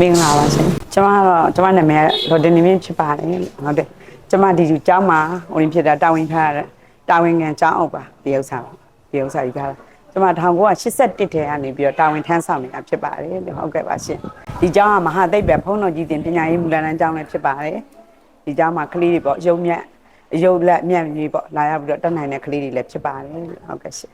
မင်္ဂလာပါရှင်ကျမကတော့ကျမနာမည်ကဒေါ်တင်နေမြင့်ဖြစ်ပါတယ်ဟုတ်တယ် ကျမဒီကျောင်းမှာဝင်ဖြစ်တာတာဝန်ထားရတဲ့တာဝန်ခံကျောင်းအုပ်ပါဒီဥစ္စာပါဒီဥစ္စာကြီးကကျမ1981ထဲကနေပြီးတော့တာဝန်ထမ်းဆောင်နေတာဖြစ်ပါတယ်ဟုတ်ကဲ့ပါရှင်ဒီကျောင်းကမဟာသိပ္ပံဖုံးတော်ကြီးတင်ပညာရေးမူလတန်းကျောင်းလည်းဖြစ်ပါတယ်ဒီကျောင်းမှာကလေးတွေပေါ့ရုံမြတ်ရုပ်လက်မြတ်ကြီးပေါ့လာရောက်ပြီးတော့တက်နိုင်တဲ့ကလေးတွေလည်းဖြစ်ပါတယ်ဟုတ်ကဲ့ရှင်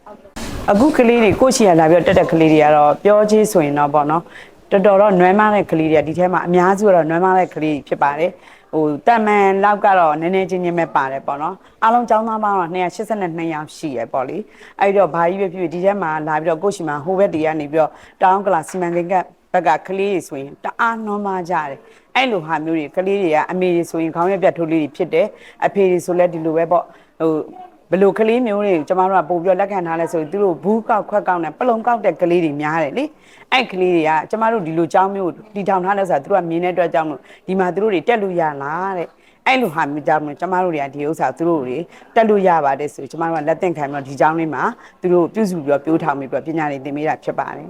အခုကလေးတွေကိုချီရလာပြီးတော့တက်တဲ့ကလေးတွေကတော့ပြောချေးဆိုရင်တော့ပေါ့နော်တော်တော်တော့နွမ်းမတဲ့ကလေးတွေကဒီထဲမှာအများစုကတော့နွမ်းမတဲ့ကလေးတွေဖြစ်ပါတယ် ဟိုတမန်လောက်ကတော့နည်းနည်းချင်းချင်းပဲပါတယ်ပေါ့နော်အားလုံးចောင်းသားပေါင်းတော့282ယောက်ရှိရပေါ့လေအဲ့တော့ဘာကြီးပဲဖြစ်ဖြစ်ဒီထဲမှာလာပြီးတော့ကိုရှိမှာဟိုဘက်တွေကနေပြီးတော့တောင်းကလာစီမံကိန်းကဘက်ကကလေးတွေဆိုရင်တအားနွမ်းမကြတယ်အဲ့လိုဟာမျိုးတွေကလေးတွေကအမေတွေဆိုရင်ခေါင်းရက်ပြတ်ထိုးလေးတွေဖြစ်တယ်အဖေတွေဆိုလည်းဒီလိုပဲပေါ့ဟို ဘယ်လိုကလေးမျိုးတွေကိုကျမတို့ကပို့ပြီးတော့လက်ခံထားလဲဆိုရင်သူတို့ဘူးကောက်ခွက်ကောက်နဲ့ပလုံကောက်တဲ့ကလေးတွေများတယ်လေအဲ့ကလေးတွေကကျမတို့ဒီလိုကြောင်းမျိုးတီထောင်ထားလဲဆိုတာသူတို့ကမြင်တဲ့အတွက်ကြောင့်လို့ဒီမှာသူတို့တွေတက်လို့ရလားတဲ့အဲ့လိုဟာမျိုးကြောင့်လို့ကျမတို့တွေကဒီဥစ္စာသူတို့တွေတက်လို့ရပါတယ်ဆိုကျမတို့ကလက်သင့်ခံပြီးတော့ဒီကြောင်းလေးမှာသူတို့ပြုစုပြီးတော့ပြိုးထောင်ပြီးတော့ပညာတွေသင်ပေးတာဖြစ်ပါတယ်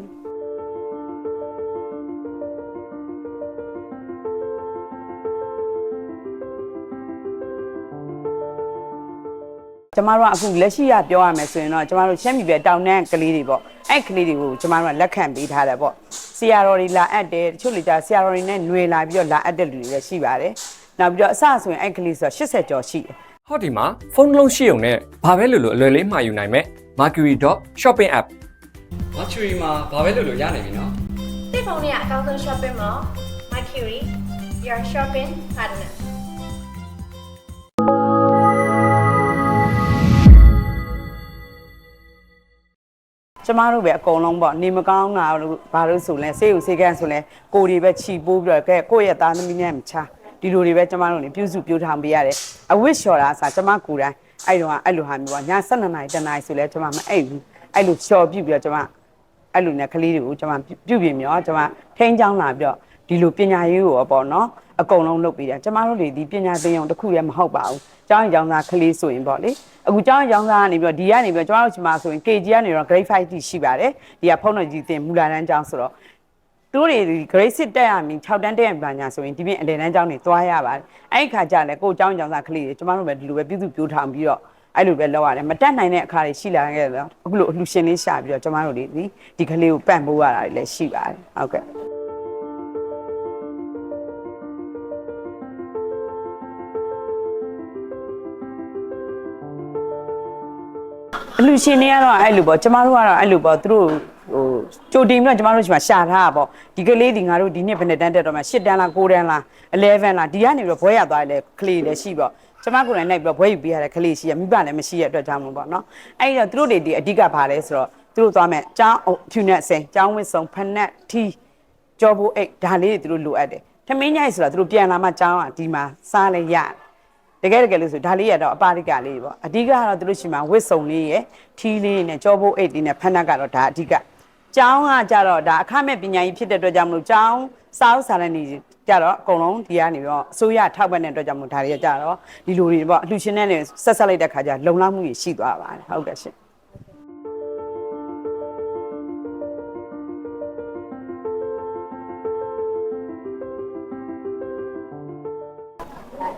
ကျမတို့ကအခုလက်ရှိရပြောရမယ်ဆိုရင်တော့ကျမတို့ရှမ်းပြည်ပဲတောင်တန်းကလေးတွေပေါ့အဲ့ကလေးတွေကိုကျမတို့ကလက်ခံပေးထားတယ်ပေါ့ဆရာတော်တွေလာအပ်တယ်တချို့လူကြဆရာတော်တွေနဲ့ຫນွေလာပြီးတော့လာအပ်တဲ့လူတွေလည်းရှိပါတယ်နောက်ပြီးတော့အစဆိုရင်အဲ့ကလေးဆိုတော့80ကျော်ရှိတယ်ဟောဒီမှာဖုန်းတစ်လုံးရှိုံနဲ့ဘာပဲလို့လို့အလွယ်လေးမှာယူနိုင်မဲ့ Mercury.shopping app Mercury မှာဘာပဲလို့လို့ရနိုင်ပြီနော်တိဖုန်းနဲ့အကောင်းဆုံး shopping mall Mercury your shopping partner ကျမတို့ပဲအကုန်လုံးပေါ့နေမကောင်းတာလို့ဘာလို့ဆိုလဲစေးဥစေးကန်းဆိုလဲကိုယ်တွေပဲခြီပိုးပြီးတော့ကဲကိုယ့်ရဲ့သားသမီးနဲ့မချဒီလိုတွေပဲကျမတို့နေပြုစုပြောထောင်ပေးရတယ်အဝတ်လျှော်တာအစားကျမကိုယ်တိုင်အဲ့တော့အဲ့လိုဟာမျိုးပေါ့ည7နာရီတနာရီဆိုလဲကျမမအိပ်ဘူးအဲ့လိုလျှော်ပြပြီးတော့ကျမအဲ့လိုနဲ့ကလေးတွေကိုကျမပြုပြင်မြောကျမထိန်းချောင်းလာပြီးတော့ဒီလိုပညာရေးကိုပေါ့နော် အကုန်လုံးလုပ်ပေးတာကျမတို့တွေဒီပညာသင်ရုံတစ်ခုလည်းမဟုတ်ပါဘူးကျောင်းရင်ကျောင်းသားကလေးဆိုရင်ပေါ့လေအခုကျောင်းရင်ကျောင်းသားကနေပြီးတော့ဒီကနေပြီးတော့ကျမတို့ဒီမှာဆိုရင် KG ကနေတော့ grade 5တိရှိပါတယ်ဒီကဖုန်းတော်ကြီးတင်မူလာတန်းကျောင်းဆိုတော့သူတို့တွေဒီ grade 6တက်ရမီ6တန်းတက်ရပါညာဆိုရင်ဒီပြင်အလယ်တန်းကျောင်းတွေသွားရပါတယ်အဲ့ဒီခါကျလည်းကိုယ်ကျောင်းရင်ကျောင်းသားကလေးတွေကျမတို့ပဲဒီလိုပဲပြုစုပြောထောင်ပြီးတော့အဲ့လိုပဲလောက်ရတယ်မတက်နိုင်တဲ့အခါတွေရှိလာခဲ့တော့အခုလိုအလှရှင်လေးရှာပြီးတော့ကျမတို့တွေဒီဒီကလေးကိုပန့်ပိုးရတာတွေလည်းရှိပါတယ်ဟုတ်ကဲ့ ရှင်တွေကတော့အဲ့လိုပေါ့ကျမတို့ကတော့အဲ့လိုပေါ့သူတို့ဟိုကြိုတင်ပြီးတော့ကျမတို့ဒီမှာရှာထားတာပေါ့ဒီကလေးဒီငါတို့ဒီနှစ်ဘယ်နှစ်တန်းတက်တော့မှ10တန်းလား9တန်းလား11လားဒီကနေပြီးတော့ဘွဲရသွားတယ်လေကလေးလည်းရှိပေါ့ကျမကိုယ်တိုင်လိုက်ပြီးတော့ဘွဲယူပေးရတဲ့ကလေးရှိရမိဘလည်းမရှိရတဲ့အတွက်ကြောင့်မို့ပေါ့နော်အဲ့တော့သူတို့တွေဒီအဓိကပါလဲဆိုတော့သူတို့သွားမယ်ចောင်းဖြူနဲ့စိန်ចောင်းဝစ်စုံဖက်နက်ထီကြောဘိုးအိတ်ဒါလေးတွေသူတို့လိုအပ်တယ်ထမင်းညိုက်ဆိုတော့သူတို့ပြန်လာမှចောင်းကဒီမှာစားလဲရတယ် တကယ်တကယ်လို့ဆိုဒါလေးရတော့အပါရိကလေးပေါ့အဓိကကတော့သူတို့ရှိမှာဝစ်စုံလေးရယ်ထီးလေးနဲ့ကြောဘိုးအိတ်လေးနဲ့ဖက်နှက်ကတော့ဒါအဓိကကျောင်းကကြတော့ဒါအခမဲ့ပညာရေးဖြစ်တဲ့အတွက်ကြောင့်မလို့ကျောင်းစာအုပ်စာတမ်းတွေကြတော့အကုန်လုံးဒီကနေပြီးတော့အစိုးရထောက်ပံ့တဲ့အတွက်ကြောင့်မလို့ဒါတွေကကြတော့ဒီလိုတွေပေါ့အလှရှင်နဲ့လည်းဆက်ဆက်လိုက်တဲ့ခါကျလုံလောက်မှုကြီးရှိသွားပါတယ်ဟုတ်ကဲ့ရှင်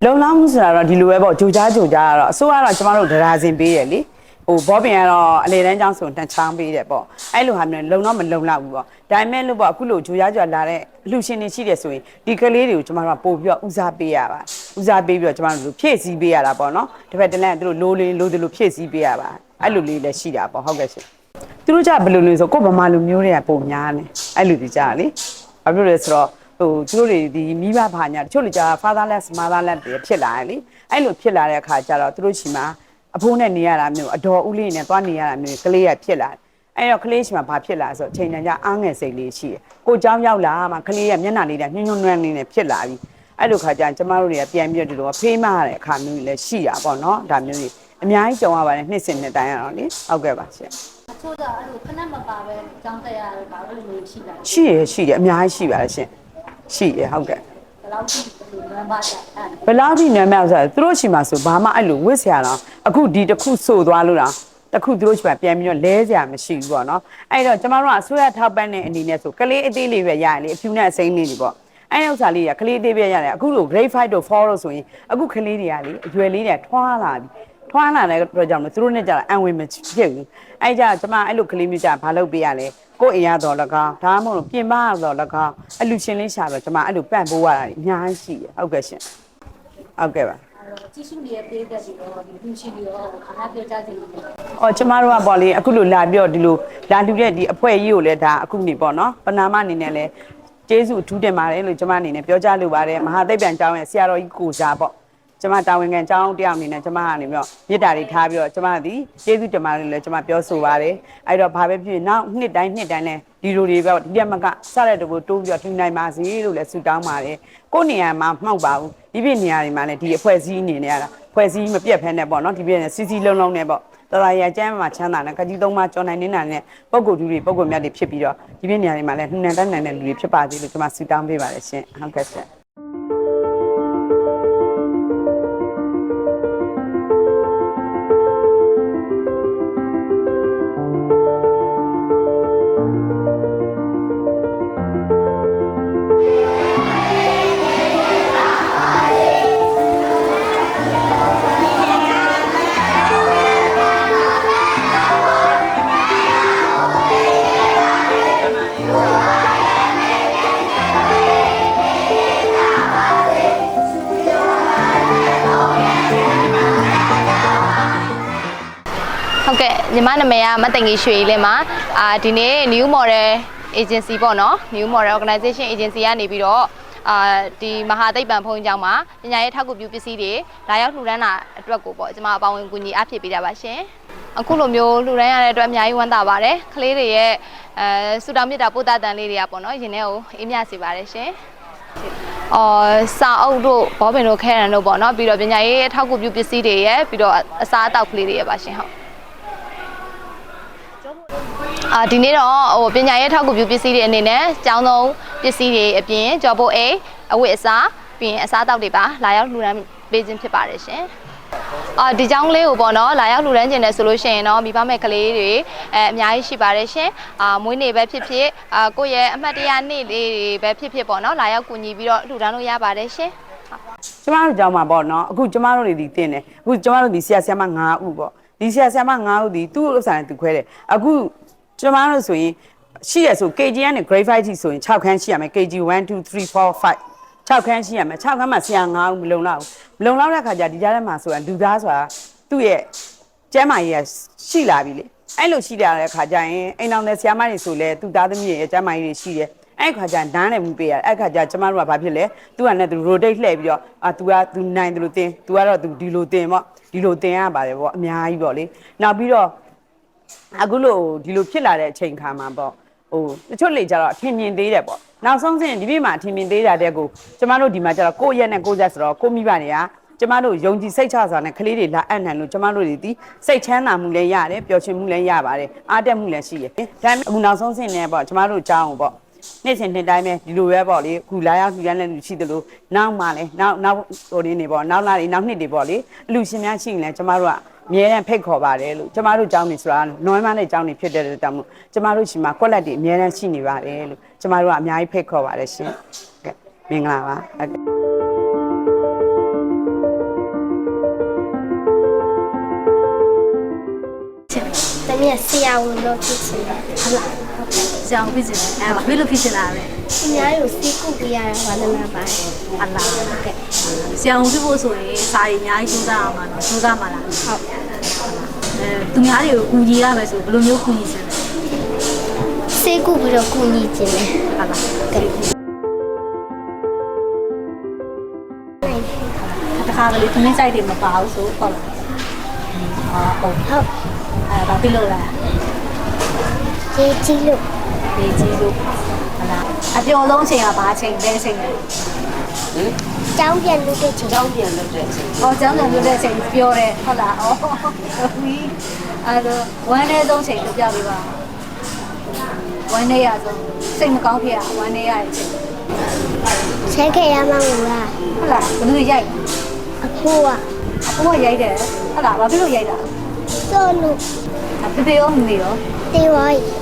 လုံလောက်မှုဆိုတာတော့ဒီလိုပဲပေါ့ဂျိုကြားဂျိုကြားကတော့အစိုးရကတော့ကျမတို့ဒရာစင်ပေးတယ်လေဟိုဘောပင်ကတော့အလေတန်းကျောင်းဆိုတန်ချောင်းပေးတယ်ပေါ့အဲ့လိုဟာမျိုးလုံတော့မလုံလောက်ဘူးပေါ့ဒါပေမဲ့လို့ပေါ့အခုလိုဂျိုကြားဂျိုလာတဲ့အလှရှင်တွေရှိတယ်ဆိုရင်ဒီကလေးတွေကိုကျမတို့ကပို့ပြီးတော့ဦးစားပေးရပါဦးစားပေးပြီးတော့ကျမတို့ဖြည့်ဆည်းပေးရတာပေါ့နော်တစ်ဖက်တစ်လမ်းသူတို့လိုလေးလိုတယ်လို့ဖြည့်ဆည်းပေးရပါအဲ့လိုလေးလည်းရှိတာပေါ့ဟုတ်ကဲ့ရှင်သူတို့ကြဘယ်လိုလဲဆိုကိုယ့်ဗမာလူမျိုးတွေကပုံများနေအဲ့လိုဒီကြလေဘာဖြစ်လို့လဲဆိုတော့ ဟိုသူတို့တွေဒီမိဘဘာညာတချို့လူကြာ fatherless motherless တွေဖြစ်လာတယ်လေအဲ့လိုဖြစ်လာတဲ့အခါကျတော့သူတို့ရှိမှာအဖိုးနဲ့နေရတာမျိုးအတော်ဦးလေးနဲ့သွားနေရတာမျိုးကလေးရဖြစ်လာတယ်အဲ့တော့ကလေးရှိမှာဘာဖြစ်လာဆိုအချိန်တန်ကြအားငယ်စိတ်လေးရှိတယ်ကိုเจ้าရောက်လာမှကလေးရမျက်နှာလေးနဲ့ညှွန်းညွန်းနွမ်းလေးနဲ့ဖြစ်လာပြီ အဲ့လိုခါကျရင်ကျမတို့တွေကပြန်ပြီးတော့ဒီလိုဖေးမရတဲ့အခါမျိုးတွေလည်းရှိတာပေါ့နော်ဒါမျိုးတွေအများကြီးကြုံရပါတယ်နှစ်စဉ်နှစ်တိုင်းရတော့လေဟုတ်ကဲ့ပါရှင် ချို့တော့အဲ့လိုခဏမပါပဲကြောင်းတက်ရတော့ဒါအဲ့လိုမျိုးရှိလာတယ် ရှိရရှိတယ်အများကြီးရှိပါတယ်ရှင် ရှိရဟုတ်ကဲ့ဘယ်လောက်ရှိဘယ်လိုလမ်းပါကြအဲ့ဘယ်လောက်ထိနာမည်ဆိုတော့သူတို့ရှိမှဆိုဘာမှအဲ့လိုဝစ်ဆရာတော့အခုဒီတစ်ခုဆိုသွားလို့လားတစ်ခုသူတို့ရှိမှပြန်ပြီးတော့လဲစရာမရှိဘူးပေါ့နော်အဲ့တော့ကျမတို့ကအစိုးရထောက်ပံ့တဲ့အနေနဲ့ဆိုကလေးအသေးလေးပဲရရင်လေအဖြူနဲ့အစိမ်းလေးတွေပေါ့အဲ့ဥစ္စာလေးကကလေးအသေးပဲရတယ်အခုလို grade 5တို့4တို့ဆိုရင်အခုကလေးတွေကလေအရွယ်လေးတွေထွားလာပြီထွားလာတဲ့အတွက်ကြောင့်မို့သူတို့နဲ့ကြတာအံဝင်မဖြစ်ဘူးအဲ့ကြကျမအဲ့လိုကလေးမျိုးကြဘာလုပ်ပေးရလဲ ကိုယ်အိမ်ရတော့လကောင်းဒါမှမဟုတ်ပြင်ပရတော့လကောင်းအလူရှင်လေးရှာတော့ကျမအဲ့လိုပန့်ပိုးရတာအများကြီးရှိရဟုတ်ကဲ့ရှင်ဟုတ်ကဲ့ပါအဲ့တော့ကြီးစုတွေရဲ့ပေးသက်ပြီးတော့ဒီလူရှိပြီးတော့ခဏပြောကြစီလို့။အော်ကျမတို့ကပေါ့လေအခုလိုလာပြီးတော့ဒီလိုလာလူတဲ့ဒီအဖွဲ့ကြီးကိုလည်းဒါအခုနေပေါ့နော်။ပနာမအနေနဲ့လည်းကျေးဇူးအထူးတင်ပါတယ်လို့ကျမအနေနဲ့ပြောကြားလိုပါတယ်။မဟာသိပ္ပံကျောင်းရဲ့ဆရာတော်ကြီးကိုစားပေါ့။ ကျမတာဝန်ခံကျောင်းတယောက်အနေနဲ့ကျမကနေပြီးတော့မေတ္တာတွေထားပြီးတော့ကျမဒီကျေးဇူးတင်ပါတယ်လို့လည်းကျမပြောဆိုပါတယ်။အဲ့တော့ဘာပဲဖြစ်ဖြစ်နောက်နှစ်တိုင်းနှစ်တိုင်းလည်းဒီလိုတွေပေါ့ဒီရက်မကစတဲ့တကူတိုးပြီးတော့ထူနိုင်ပါစေလို့လည်းဆုတောင်းပါတယ်။ကိုယ့်နေရာမှာမှောက်ပါဘူး။ဒီပြည့်နေရာတွေမှာလည်းဒီအဖွဲ့အစည်းအနေနဲ့ရတာအဖွဲ့အစည်းမပြတ်ဖဲနဲ့ပေါ့နော်ဒီပြည့်နဲ့စီစီလုံးလုံးနဲ့ပေါ့တော်တော်ရကျမ်းမှာချမ်းသာတဲ့ကကြီးသုံးပါးကြော်နိုင်နေတာနဲ့ပုံကိုယ်သူတွေပုံကိုယ်မြတ်တွေဖြစ်ပြီးတော့ဒီပြည့်နေရာတွေမှာလည်းနှံတန်းနိုင်တဲ့လူတွေဖြစ်ပါစေလို့ကျွန်မဆုတောင်းပေးပါတယ်ရှင်ဟုတ်ကဲ့ရှင် နာမည်ကမတ်တငီရွှေလင်းပါအာဒီနေ့ new model agency ပေါ့နော် new model organization agency ကနေပြီးတော့အာဒီမဟာသိပ္ပံဘုံကျောင်းမှာပညာရေးထောက်ကူပြုပစ္စည်းတွေလာရောက်လှူဒန်းတာအတွက်ကိုပေါ့ကျွန်မအပေါင်းဝင်ကူညီအားဖြည့်ပေးကြပါရှင်အခုလိုမျိုးလှူဒန်းရတဲ့အတွက်အများကြီးဝမ်းသာပါတယ်ကလေးတွေရဲ့အဲစူတောင်းမြတ်တာပို့တာတန်လေးတွေကပေါ့နော်ရင်ထဲကိုအေးမြစေပါတယ်ရှင်အော်စာအုပ်တို့ဘောပင်တို့ခဲရန်တို့ပေါ့နော်ပြီးတော့ပညာရေးအထောက်အကူပြုပစ္စည်းတွေရဲ့ပြီးတော့အစားအသောက်ကလေးတွေရဲ့ပါရှင်ဟုတ် အာဒီနေ့တော့ဟိုပညာရေးထောက်ကူပြုပစ္စည်းတွေအနေနဲ့ကျောင်းသုံးပစ္စည်းတွေအပြင်ကြော်ပိုအိတ်အဝတ်အစားပြီးရင်အစားအသောက်တွေပါလာရောက်လှူဒန်းပေးခြင်းဖြစ်ပါတယ်ရှင်။အာဒီကျောင်းလေးကိုပေါ့နော်လာရောက်လှူဒန်းခြင်းတယ်ဆိုလို့ရှိရင်တော့မိဘမဲ့ကလေးတွေအဲအများကြီးရှိပါတယ်ရှင်။အာမွေးနေ့ပဲဖြစ်ဖြစ်အာကိုယ့်ရဲ့အမှတ်တရနေ့လေးတွေပဲဖြစ်ဖြစ်ပေါ့နော်လာရောက်ကူညီပြီးတော့လှူဒန်းလို့ရပါတယ်ရှင်။ကျမတို့ကြောင်းမှာပေါ့နော်အခုကျမတို့တွေဒီတင်တယ်အခုကျမတို့ဒီဆရာဆရာမ9ဦးပေါ့ဒီဆရာဆရာမ9ဦးဒီသူ့ဥစ္စာနဲ့သူခွဲတယ်အခု ကျမတို့ဆိုရင်ရှိရဆို KG ကနေ grade 5ထိဆိုရင်6ခန်းရှိရမယ် KG 1 2 3 4 5 6ခန်းရှိရမယ်6ခန်းမှာဆရာ9ဦးမလုံလောက်ဘူးမလုံလောက်တဲ့ခါကျဒီကြားထဲမှာဆိုတာလူသားဆိုတာသူ့ရဲ့ကျမ်းမာရေးကရှိလာပြီလေအဲ့လိုရှိလာတဲ့ခါကျရင်အိမ်အောင်တဲ့ဆရာမတွေဆိုလဲသူ့သားသမီးရဲ့ကျမ်းမာရေးတွေရှိတယ်အဲ့ခါကျနန်းနဲ့မှုပေးရတယ်အဲ့ခါကျကျမတို့ကဘာဖြစ်လဲသူကနဲ့သူ rotate လှည့်ပြီးတော့အာ तू က तू နိုင်တယ်လို့တင် तू ကတော့ तू ဒီလိုတင်ပေါ့ဒီလိုတင်ရပါတယ်ပေါ့အများကြီးပေါ့လေနောက်ပြီးတော့ အခုလို့ဒီလိုဖြစ်လာတဲ့အချိန်ခါမှာပေါ့ဟိုတချို့လေကြတော့အထင်မြင်သေးတယ်ပေါ့နောက်ဆုံးစရင်ဒီပြည့်မှာအထင်မြင်သေးတာတဲ့ကိုကျမတို့ဒီမှာကျတော့ကိုယ့်ရက်နဲ့ကိုယ့်ရက်ဆိုတော့ကိုမိဘတွေကကျမတို့ယုံကြည်စိတ်ချစွာနဲ့ကလေးတွေလာအပ်နိုင်လို့ကျမတို့တွေဒီစိတ်ချမ်းသာမှုလည်းရတယ်ပျော်ရွှင်မှုလည်းရပါတယ်အားတက်မှုလည်းရှိတယ်ဒါပေမဲ့အခုနောက်ဆုံးစင်နေပေါ့ကျမတို့အကြောင်းကိုပေါ့နေ့စဉ်နှစ်တိုင်းပဲဒီလိုပဲပေါ့လေခုလာရောက်လူရမ်းလည်းလူရှိသလိုနောက်မှလည်းနောက်နောက်ဟိုနေနေပေါ့နောက်လာတွေနောက်နှစ်တွေပေါ့လေအလူရှင်များရှိရင်လည်းကျမတို့က အမြဲတမ်းဖိတ်ခေါ်ပါတယ်လို့ကျမတို့ကျောင်းနေဆိုတာနွမ်းမတဲ့ကျောင်းနေဖြစ်တဲ့အတွက်ကြောင့်မို့ကျမတို့ရှိမှာကွက်လက်တွေအမြဲတမ်းရှိနေပါတယ်လို့ကျမတို့ကအများကြီးဖိတ်ခေါ်ပါတယ်ရှင်ကဲမင်္ဂလာပါဟုတ်ကဲ့တမီးဆရာဝန်တော့ဖြစ်ချင်တယ်ဆရာဖြစ်နေတယ်အဲဘာဖြစ်လို့ဖြစ်နေတာလဲ။ အများကြီးကိုစီးကုပေးရတာဝါသနာပါတယ်အလားကဲဆရာဝန်ဖြစ်ဖို့ဆိုရင်စာရီအများကြီးစူးစမ်းအောင်ပါနော်စူးစမ်းပါလား။ဟုတ်အဲသူများတွေကိုကူညီရမယ်ဆိုဘယ်လိုမျိုးကူညီစင်လဲ။စီးကုပြီးတော့ကုညီခြင်းတယ်ဟာလား။ကဲတခါကလေးသမင်းဆိုင်တွေမပါဘူးဆိုဟုတ်လားအာဟုတ်ဟုတ်အဲဘာဖြစ်လို့လဲရေးကြည့်လို့ ဒီကြီးလို့ဟာလားအပြော်ဆုံးအချိန်ကဘာအချိန်လဲအချိန်လဲဟကျောင်းပြန်လို့တဲ့ချိန်ကျောင်းပြန်လို့တဲ့အချိန်။ဟောကျောင်းပြန်လို့တဲ့အချိန်ပြောတယ်ဟုတ်လား။အော်ဟုတ်ပြီ။အဲတော့ဝမ်းနေဆုံးချိန်ပြပြပေးပါ။ဝမ်းနေရဆုံးစိတ်မကောင်းဖြစ်ရဝမ်းနေရတဲ့အချိန်ဆက်ခဲ့ရမှမလားဟုတ်လားဘယ်လိုရိုက်အခုကအဖိုးကရိုက်တယ်ဟုတ်လားဘာဖြစ်လို့ရိုက်တာစိုးလို့အဖေဖေရောမမေရောတေဝါကြီး